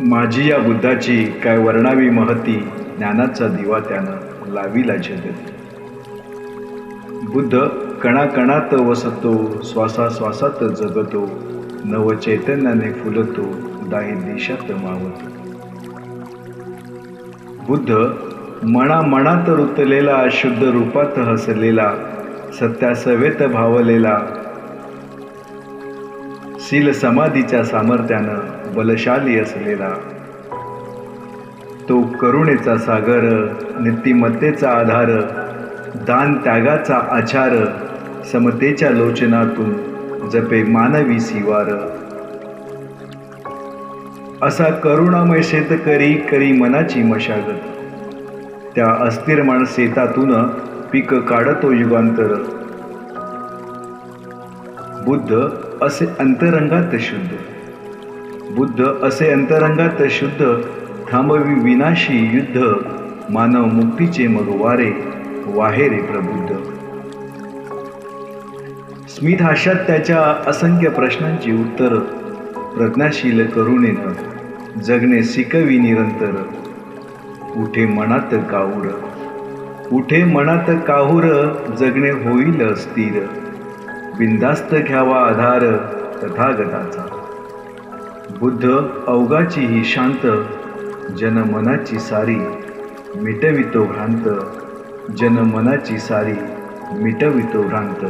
माझी या बुद्धाची काय वर्णावी महती ज्ञानाचा दिवा त्यानं लावीला जगत बुद्ध कणाकणात वसतो श्वासाश्वासात जगतो नवचैतन्याने फुलतो दाही देशात मावतो. बुद्ध मना मनात रुतलेला शुद्ध रूपात हसलेला सत्यासवेत भावलेला शील समाधीच्या सामर्थ्यानं बलशाली असलेला. तो करुणेचा सागर नीतिमत्तेचा आधार दान त्यागाचा आचार समतेच्या लोचनातून जपे मानवी सिवार असा करुणामय शेतकरी करी मनाची मशागत. त्या अस्थिर माणसेतातून पीक काढतो युगांतर. बुद्ध असे अंतरंगात शुद्ध. बुद्ध असे अंतरंगात शुद्ध थांबवी विनाशी युद्ध मानव मुक्तीचे मग वारे वाहेरे प्रबुद्ध. स्मित हाशात त्याच्या असंख्य प्रश्नांची उत्तर प्रज्ञाशील करुणेनं जगणे शिकवी निरंतर. उठे मनात काऊर उठे मनात काहूर जगणे होईल स्थिर बिंदास्त घ्यावा आधार तथागताचा. बुद्ध अवगाची ही शांत जनमनाची सारी मिटवितो भ्रांत जनमनाची सारी मिटवितो भ्रांत.